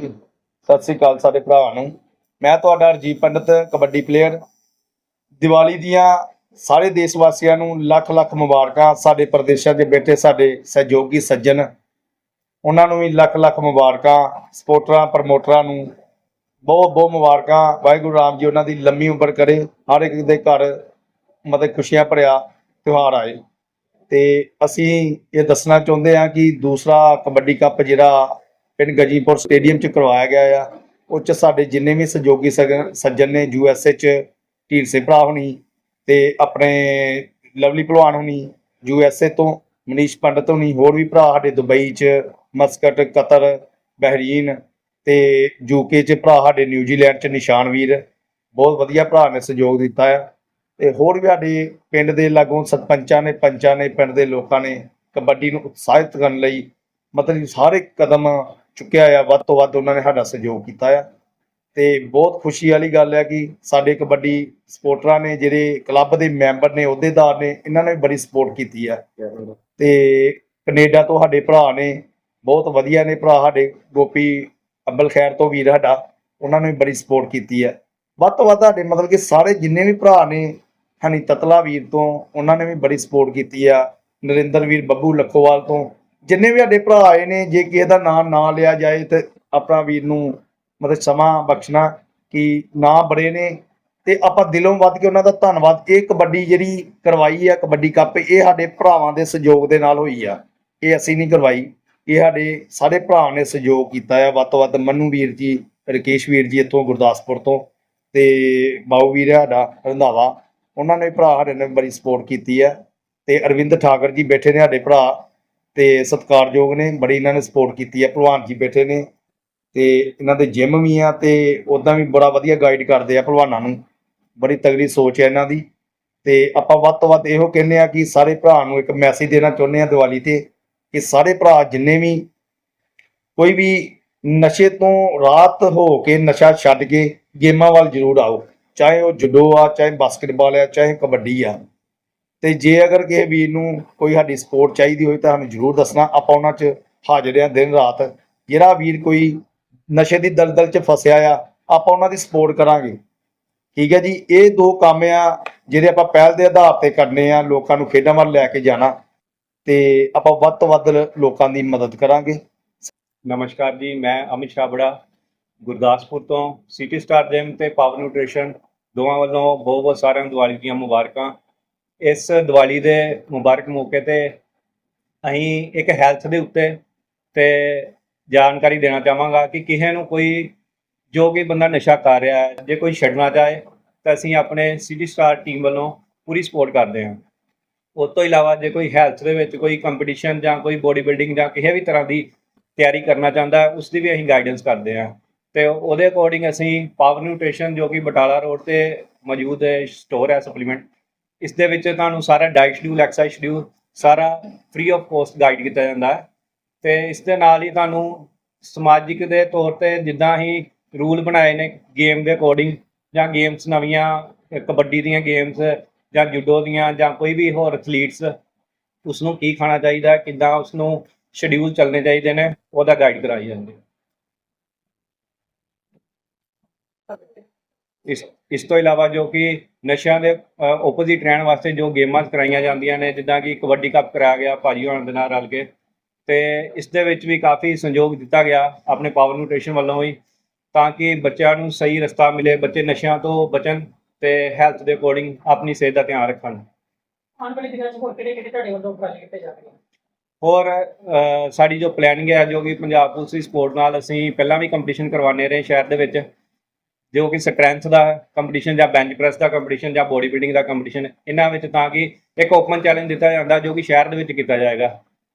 ਜੀ, ਸਤਿ ਸ੍ਰੀ ਅਕਾਲ ਸਾਡੇ ਭਰਾ ਨੂੰ। ਮੈਂ ਤੁਹਾਡਾ ਰਜੀਵ ਪੰਡਤ, ਕਬੱਡੀ ਪਲੇਅਰ ਦੀਵਾਲੀ ਦੀਆਂ ਸਾਰੇ ਦੇਸ਼ ਵਾਸੀਆਂ ਨੂੰ ਲੱਖ ਲੱਖ ਮੁਬਾਰਕਾਂ। ਸਾਡੇ ਪ੍ਰਦੇਸ਼ਾਂ ਦੇ ਬੈਠੇ ਸਾਡੇ ਸਹਿਯੋਗੀ ਸੱਜਣ, ਉਹਨਾਂ ਨੂੰ ਵੀ ਲੱਖ ਲੱਖ ਮੁਬਾਰਕਾਂ। ਸਪੋਰਟਰਾਂ, ਪ੍ਰਮੋਟਰਾਂ ਨੂੰ ਬਹੁਤ ਬਹੁਤ ਮੁਬਾਰਕਾਂ। ਵਾਹਿਗੁਰੂ ਰਾਮ ਜੀ ਉਹਨਾਂ ਦੀ ਲੰਮੀ ਉਮਰ ਕਰੇ, ਹਰ ਇੱਕ ਦੇ ਘਰ ਮਤਲਬ ਖੁਸ਼ੀਆਂ ਭਰਿਆ ਤਿਉਹਾਰ ਆਏ। ਤੇ ਅਸੀਂ ਇਹ ਦੱਸਣਾ ਚਾਹੁੰਦੇ ਹਾਂ ਕਿ ਦੂਸਰਾ ਕਬੱਡੀ ਕੱਪ ਜਿਹੜਾ ਪਿੰਡ ਗਜੀਪੁਰ ਸਟੇਡੀਅਮ 'ਚ ਕਰਵਾਇਆ ਗਿਆ ਆ। ਉਹ 'ਚ ਸਾਡੇ ਜਿੰਨੇ ਵੀ ਸਹਿਯੋਗੀ ਸਗ- ਸੱਜਣ ਨੇ ਯੂ ਐਸ ਏ 'ਚ ਢੀਰਸੇ ਭਰਾ ਹੋਣੀ ਤੇ ਆਪਣੇ ਲਵਲੀ ਭਲਵਾਨ ਹੋਣੀ, ਯੂ ਐਸ ਏ ਤੋਂ ਮਨੀਸ਼ ਪੰਡਤ ਹੋਣੀ, ਹੋਰ ਵੀ ਭਰਾ ਸਾਡੇ ਦੁਬਈ 'ਚ, ਮਸਕਟ, ਕਤਰ, ਬਹਿਰੀਨ ਤੇ ਯੂਕੇ 'ਚ ਭਰਾ ਸਾਡੇ ਨਿਊਜ਼ੀਲੈਂਡ 'ਚ ਨਿਸ਼ਾਨ ਵੀਰ। ਬਹੁਤ ਵਧੀਆ ਭਰਾ ਨੇ ਸਹਿਯੋਗ ਦਿੱਤਾ ਆ। ਤੇ ਹੋਰ ਵੀ ਸਾਡੇ ਪਿੰਡ ਦੇ ਲਾਗੋਂ ਸਰਪੰਚਾਂ ਨੇ, ਪੰਚਾਂ ਨੇ, ਪਿੰਡ ਦੇ ਲੋਕਾਂ ਨੇ ਕਬੱਡੀ ਨੂੰ ਉਤਸ਼ਾਹਿਤ ਕਰਨ ਲਈ ਮਤਲਬ ਸਾਰੇ ਕਦਮ ਚੁੱਕਿਆ ਆ, ਵੱਧ ਤੋਂ ਵੱਧ ਉਹਨਾਂ ਨੇ ਸਾਡਾ ਸਹਿਯੋਗ ਕੀਤਾ ਆ। ਤੇ ਬਹੁਤ ਖੁਸ਼ੀ ਵਾਲੀ ਗੱਲ ਹੈ ਕਿ ਸਾਡੇ ਕਬੱਡੀ ਸਪੋਰਟਰਾਂ ਨੇ, ਜਿਹੜੇ ਕਲੱਬ ਦੇ ਮੈਂਬਰ ਨੇ, ਅਹੁਦੇਦਾਰ ਨੇ, ਇਹਨਾਂ ਨੇ ਬੜੀ ਸਪੋਰਟ ਕੀਤੀ ਆ। ਤੇ ਕੈਨੇਡਾ ਤੋਂ ਸਾਡੇ ਭਰਾ ਨੇ, ਬਹੁਤ ਵਧੀਆ ਨੇ ਭਰਾ ਸਾਡੇ, ਗੋਪੀ ਅੱਬਲ ਖੈਰ ਤੋਂ ਵੀਰ ਸਾਡਾ, ਉਹਨਾਂ ਨੇ ਵੀ ਬੜੀ ਸਪੋਰਟ ਕੀਤੀ ਹੈ ਵੱਧ ਤੋਂ ਵੱਧ ਸਾਡੇ ਮਤਲਬ ਕਿ ਸਾਰੇ ਜਿੰਨੇ ਵੀ ਭਰਾ ਨੇ, ਹਨੀ ਤਤਲਾ ਵੀਰ ਤੋਂ, ਉਹਨਾਂ ਨੇ ਵੀ ਬੜੀ ਸਪੋਰਟ ਕੀਤੀ ਆ। ਨਰਿੰਦਰ ਵੀਰ ਬੱਬੂ ਲੱਖੋਵਾਲ ਤੋਂ ਜਿੰਨੇ ਵੀ ਸਾਡੇ ਭਰਾ ਆਏ ਨੇ, ਜੇ ਕਿਸੇ ਦਾ ਨਾਮ ਨਾ ਲਿਆ ਜਾਏ ਤੇ ਆਪਣਾ ਵੀਰ ਨੂੰ ਮਤਲਬ ਸਮਾਂ ਬਖਸ਼ਣਾ ਕਿ ਨਾ ਬੜੇ ਨੇ। ਤੇ ਆਪਾਂ ਦਿਲੋਂ ਵੱਧ ਕੇ ਉਹਨਾਂ ਦਾ ਧੰਨਵਾਦ। ਇਹ ਕਬੱਡੀ ਜਿਹੜੀ ਕਰਵਾਈ ਆ, ਕਬੱਡੀ ਕੱਪ, ਇਹ ਸਾਡੇ ਭਰਾਵਾਂ ਦੇ ਸਹਿਯੋਗ ਦੇ ਨਾਲ ਹੋਈ ਆ। ਇਹ ਅਸੀਂ ਨਹੀਂ ਕਰਵਾਈ। ਇਹ ਸਾਡੇ ਸਾਰੇ ਭਰਾ ਨੇ ਸਹਿਯੋਗ ਕੀਤਾ ਆ। ਵੱਧ ਤੋਂ ਵੱਧ ਮੰਨੂ ਵੀਰ ਜੀ, ਰਕੇਸ਼ ਵੀਰ ਜੀ ਇੱਥੋਂ ਗੁਰਦਾਸਪੁਰ ਤੋਂ ਤੇ ਬਾਊ ਵੀਰ ਸਾਡਾ, ਰੰਧਾਵਾ। ਉਹਨਾਂ ਨੇ ਭਰਾ ਸਾਡੇ ਨੇ ਬੜੀ ਸਪੋਰਟ ਕੀਤੀ ਆ। ਤੇ ਅਰਵਿੰਦ ਠਾਕਰ ਜੀ ਬੈਠੇ ਨੇ ਸਾਡੇ ਭਰਾ। ਤੇ ਸਤਿਕਾਰਯੋਗ ਨੇ, ਬੜੀ ਇਹਨਾਂ ਨੇ ਸਪੋਰਟ ਕੀਤੀ ਹੈ ਭਲਵਾਨ ਜੀ ਬੈਠੇ ਨੇ ਤੇ ਇਹਨਾਂ ਦੇ ਜਿਮ ਵੀ ਆ ਤੇ ਉਦਾਂ ਵੀ ਬੜਾ ਵਧੀਆ ਗਾਈਡ ਕਰਦੇ ਆ ਭਲਵਾਨਾਂ ਨੂੰ। ਬੜੀ ਤਗੜੀ ਸੋਚ ਹੈ ਇਹਨਾਂ ਦੀ ਤੇ ਆਪਾਂ ਵੱਧ ਤੋਂ ਵੱਧ ਇਹੋ ਕਹਿੰਦੇ ਆ ਕਿ ਸਾਰੇ ਭਰਾ ਨੂੰ ਇੱਕ ਮੈਸੇਜ ਦੇਣਾ ਚਾਹੁੰਦੇ ਆ ਦੀਵਾਲੀ ਤੇ ਕਿ ਸਾਰੇ ਭਰਾ ਜਿੰਨੇ ਵੀ ਕੋਈ ਵੀ ਨਸ਼ੇ ਤੋਂ ਰਾਤ ਹੋ ਕੇ ਨਸ਼ਾ ਛੱਡ ਕੇ ਗੇਮਾਂ ਵੱਲ ਜ਼ਰੂਰ ਆਓ, ਚਾਹੇ ਉਹ ਜੁਡੋ ਆ, ਚਾਹੇ ਬਾਸਕਟਬਾਲ ਆ, ਚਾਹੇ ਕਬੱਡੀ ਆ। ਤੇ ਜੇ ਅਗਰ ਕਿਸੇ ਵੀਰ ਨੂੰ ਕੋਈ ਸਾਡੀ ਸਪੋਰਟ ਚਾਹੀਦੀ ਹੋਵੇ ਤਾਂ ਸਾਨੂੰ ਜ਼ਰੂਰ ਦੱਸਣਾ। ਆਪਾਂ ਉਹਨਾਂ 'ਚ ਹਾਜ਼ਰ ਹਾਂ ਦਿਨ ਰਾਤ। ਜਿਹੜਾ ਵੀਰ ਕੋਈ ਨਸ਼ੇ ਦੀ ਦਲਦਲ 'ਚ ਫਸਿਆ ਆ, ਆਪਾਂ ਉਹਨਾਂ ਦੀ ਸਪੋਰਟ ਕਰਾਂਗੇ। ਠੀਕ ਹੈ ਜੀ? ਇਹ ਦੋ ਕੰਮ ਆ ਜਿਹੜੇ ਆਪਾਂ ਪਹਿਲ ਦੇ ਆਧਾਰ ਤੇ ਕਰਨੇ ਆ, ਲੋਕਾਂ ਨੂੰ ਖੇਡਾਂ ਵੱਲ ਲੈ ਕੇ ਜਾਣਾ ਤੇ ਆਪਾਂ ਵੱਧ ਤੋਂ ਵੱਧ ਲੋਕਾਂ ਦੀ ਮਦਦ ਕਰਾਂਗੇ। ਨਮਸਕਾਰ ਜੀ, ਮੈਂ ਅਮਿਤ ਛਾਬੜਾ, ਗੁਰਦਾਸਪੁਰ ਤੋਂ ਸਿਟੀ ਸਟਾਰ ਜਿਮ ਤੇ ਪਾਵਰ ਨਿਊਟ੍ਰੀਸ਼ਨ ਦੋਵਾਂ ਵੱਲੋਂ ਬਹੁਤ ਬਹੁਤ ਸਾਰਿਆਂ ਨੂੰ ਦੀਵਾਲੀ ਦੀਆਂ ਮੁਬਾਰਕਾਂ। ਇਸ ਦੀਵਾਲੀ ਦੇ ਮੁਬਾਰਕ ਮੌਕੇ ਤੇ ਅਸੀਂ ਇੱਕ ਹੈਲਥ ਦੇ ਉੱਤੇ ਤੇ ਜਾਣਕਾਰੀ ਦੇਣਾ ਚਾਹਾਂਗਾ ਕਿ ਕਿਸੇ ਨੂੰ ਕੋਈ ਜੋ ਕਿ ਬੰਦਾ ਨਸ਼ਾ ਕਰ ਰਿਹਾ ਹੈ ਜੇ ਕੋਈ ਛੱਡਣਾ ਚਾਹੇ ਤਾਂ ਅਸੀਂ ਆਪਣੇ ਸਿਟੀ ਸਟਾਰ ਟੀਮ ਵੱਲੋਂ ਪੂਰੀ ਸਪੋਰਟ ਕਰਦੇ ਹਾਂ। ਉਸ ਤੋਂ ਇਲਾਵਾ ਜੇ ਕੋਈ ਹੈਲਥ ਦੇ ਵਿੱਚ ਕੋਈ ਕੰਪੀਟੀਸ਼ਨ ਜਾਂ ਕੋਈ ਬੋਡੀ ਬਿਲਡਿੰਗ ਜਾਂ ਕਿਸੇ ਵੀ ਤਰ੍ਹਾਂ ਦੀ ਤਿਆਰੀ ਕਰਨਾ ਚਾਹੁੰਦਾ ਹੈ, ਉਸ ਦੀ ਵੀ ਅਸੀਂ ਗਾਈਡੈਂਸ ਕਰਦੇ ਹਾਂ। ਤੇ ਉਹਦੇ ਅਕੋਰਡਿੰਗ ਅਸੀਂ ਪਾਵਰ ਨਿਊਟ੍ਰੀਸ਼ਨ ਜੋ ਕਿ ਬਟਾਲਾ ਰੋਡ ਤੇ ਮੌਜੂਦ ਹੈ ਸਟੋਰ ਹੈ ਸਪਲੀਮੈਂਟ ਇਸ ਦੇ ਵਿੱਚ ਤੁਹਾਨੂੰ ਸਾਰਾ ਡਾਈਟ ਸ਼ਡਿਊਲ ਐਕਸਰਸਾਈਜ਼ ਸ਼ਡਿਊਲ ਸਾਰਾ ਫ੍ਰੀ ਆਫ ਕੋਸਟ ਗਾਈਡ ਕੀਤਾ ਜਾਂਦਾ ਹੈ। ਤੇ ਇਸ ਦੇ ਨਾਲ ਹੀ ਤੁਹਾਨੂੰ ਸਮਾਜਿਕ ਦੇ ਤੌਰ ਤੇ ਜਿੱਦਾਂ ਹੀ ਰੂਲ ਬਣਾਏ ਨੇ ਗੇਮ ਦੇ ਅਕੋਰਡਿੰਗ ਜਾਂ ਗੇਮਸ ਨਵੀਆਂ, ਕਬੱਡੀ ਦੀਆਂ ਗੇਮਸ ਜਾਂ ਜੂਡੋ ਦੀਆਂ ਜਾਂ ਕੋਈ ਵੀ ਹੋਰ ਐਥਲੀਟਸ ਉਸ ਨੂੰ ਕੀ ਖਾਣਾ ਚਾਹੀਦਾ, ਕਿੱਦਾਂ ਉਸ ਨੂੰ ਸ਼ਡਿਊਲ ਚੱਲਣੇ ਚਾਹੀਦੇ ਨੇ, ਉਹਦਾ ਗਾਈਡ ਕਰਾਈ ਜਾਂਦੀ ਹੈ ਇਸ ਇਸ ਤੋਂ ਇਲਾਵਾ ਜੋ ਕਿ ਨਸ਼ਿਆਂ ਦੇ ਆਪੋਜ਼ਿਟ ਰਹਿਣ ਵਾਸਤੇ ਜੋ ਗੇਮਾਂ ਕਰਾਈਆਂ ਜਾਂਦੀਆਂ ਨੇ ਜਿੱਦਾਂ ਕਿ ਕਬੱਡੀ ਕੱਪ ਕਰਾਇਆ ਗਿਆ ਭਾਜੀ ਹੋਣ ਦੇ ਨਾਲ ਰਲ ਕੇ ਤੇ ਇਸ ਦੇ ਵਿੱਚ ਵੀ ਕਾਫੀ ਸਹਿਯੋਗ ਦਿੱਤਾ ਗਿਆ ਆਪਣੇ ਪਾਵਰ ਨਿਊਟ੍ਰੀਸ਼ਨ ਵੱਲੋਂ ਵੀ ਤਾਂ ਕਿ ਬੱਚਿਆਂ ਨੂੰ ਸਹੀ ਰਸਤਾ ਮਿਲੇ ਬੱਚੇ ਨਸ਼ਿਆਂ ਤੋਂ ਬਚਣ ਤੇ ਹੈਲਥ ਦੇ ਅਕੋਰਡਿੰਗ ਆਪਣੀ ਸਿਹਤ ਦਾ ਧਿਆਨ ਰੱਖਣ। ਆਉਣ ਵਾਲੇ ਦਿਨਾਂ 'ਚ ਹੋਰ ਕਿਹੜੇ ਕਿਹੜੇ ਤੁਹਾਡੇ ਵੱਲੋਂ ਉਪਰਾਲੇ ਕੀਤੇ ਜਾਣਗੇ ਹੋਰ ਸਾਡੀ ਜੋ ਪਲੈਨਿੰਗ ਹੈ ਜੋ ਕਿ ਪੰਜਾਬ ਪੁਲਿਸ ਦੀ ਸਪੋਰਟ ਨਾਲ ਅਸੀਂ ਪਹਿਲਾਂ ਵੀ ਕੰਪੀਟੀਸ਼ਨ ਕਰਵਾਉਂਦੇ ਰਹੇ ਸ਼ਹਿਰ ਦੇ ਵਿੱਚ ਜੋ ਕਿ ਸਟਰੈਂਥ ਦਾ ਕੰਪੀਟੀਸ਼ਨ ਜਾਂ ਬੈਂਚ ਪ੍ਰੈਸ ਦਾ ਕੰਪੀਟੀਸ਼ਨ ਜਾਂ ਬੋਡੀ ਬਿਲਡਿੰਗ ਦਾ ਕੰਪੀਟੀਸ਼ਨ ਇਹਨਾਂ ਵਿੱਚ ਤਾਂ ਕਿ ਇੱਕ ਓਪਨ ਚੈਲੰਜ ਦਿੱਤਾ ਜਾਂਦਾ ਜੋ ਕਿ ਸ਼ਹਿਰ ਦੇ ਵਿੱਚ ਕੀਤਾ ਜਾਏਗਾ।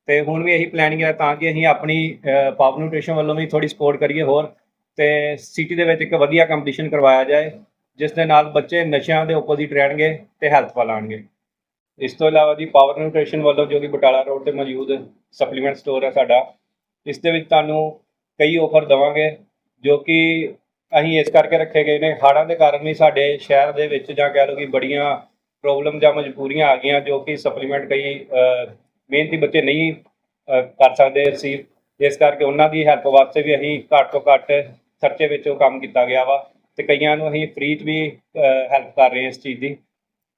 ਤੇ ਹੁਣ ਵੀ ਇਹੀ ਪਲੈਨਿੰਗ ਹੈ ਤਾਂ ਕਿ ਅਸੀਂ ਆਪਣੀ ਪਾਵਰ ਨਿਊਟ੍ਰੀਸ਼ਨ ਵੱਲੋਂ ਵੀ ਥੋੜੀ ਸਪੋਰਟ ਕਰੀਏ ਹੋਰ ਤੇ ਸਿਟੀ ਦੇ ਵਿੱਚ ਇੱਕ ਵਧੀਆ ਕੰਪੀਟੀਸ਼ਨ ਕਰਵਾਇਆ ਜਾਏ, ਜਿਸ ਦੇ ਨਾਲ ਬੱਚੇ ਨਸ਼ਿਆਂ ਦੇ ਆਪੋਜ਼ਿਟ ਰਹਿਣਗੇ ਤੇ ਹੈਲਥ ਵੱਲ ਆਉਣਗੇ। ਇਸ ਤੋਂ ਇਲਾਵਾ ਜੀ ਪਾਵਰ ਨਿਊਟ੍ਰੀਸ਼ਨ ਵੱਲੋਂ ਜੋ ਕਿ ਬਟਾਲਾ ਰੋਡ ਤੇ ਮੌਜੂਦ ਸਪਲੀਮੈਂਟ ਸਟੋਰ ਹੈ ਸਾਡਾ, ਇਸ ਦੇ ਵਿੱਚ ਤੁਹਾਨੂੰ ਕਈ ਆਫਰ ਦਵਾਂਗੇ ਜੋ ਕਿ ਅਸੀਂ ਇਸ ਕਰਕੇ ਰੱਖੇ ਗਏ ਨੇ। ਹਾੜਾਂ ਦੇ ਕਾਰਨ ਵੀ ਸਾਡੇ ਸ਼ਹਿਰ ਦੇ ਵਿੱਚ ਜਾਂ ਕਹਿ ਲਓ ਕਿ ਬੜੀਆਂ ਪ੍ਰੋਬਲਮ ਜਾਂ ਮਜਬੂਰੀਆਂ ਆ ਗਈਆਂ ਜੋ ਕਿ ਸਪਲੀਮੈਂਟ ਕਈ ਮਿਹਨਤੀ ਬੱਚੇ ਨਹੀਂ ਕਰ ਸਕਦੇ ਰਿਸੀਵ ਇਸ ਕਰਕੇ ਉਹਨਾਂ ਦੀ ਹੈਲਪ ਵਾਸਤੇ ਵੀ ਅਸੀਂ ਘੱਟ ਤੋਂ ਘੱਟ ਖਰਚੇ ਵਿੱਚ ਉਹ ਕੰਮ ਕੀਤਾ ਗਿਆ ਵਾ ਤੇ ਕਈਆਂ ਨੂੰ ਅਸੀਂ ਫ੍ਰੀ 'ਚ ਵੀ ਹੈਲਪ ਕਰ ਰਹੇ ਹਾਂ ਇਸ ਚੀਜ਼ ਦੀ।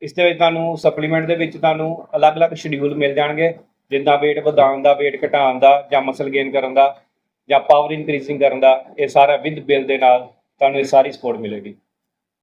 ਇਸ ਦੇ ਵਿੱਚ ਤੁਹਾਨੂੰ ਸਪਲੀਮੈਂਟ ਦੇ ਵਿੱਚ ਤੁਹਾਨੂੰ ਅਲੱਗ-ਅਲੱਗ ਸ਼ਡਿਊਲ ਮਿਲ ਜਾਣਗੇ। ਜਿੱਦਾਂ weight ਵਧਾਉਣ ਦਾ, weight ਘਟਾਉਣ ਦਾ ਜਾਂ ਮਸਲ ਗੇਨ ਕਰਨ ਦਾ ਜਾਂ ਪਾਵਰ ਇਨਕਰੀਜ਼ਿੰਗ ਕਰਨ ਦਾ, ਇਹ ਸਾਰਾ ਵਿਦ ਬਿੱਲ ਦੇ ਨਾਲ ਤੁਹਾਨੂੰ ਇਹ ਸਾਰੀ ਸਪੋਰਟ ਮਿਲੇਗੀ।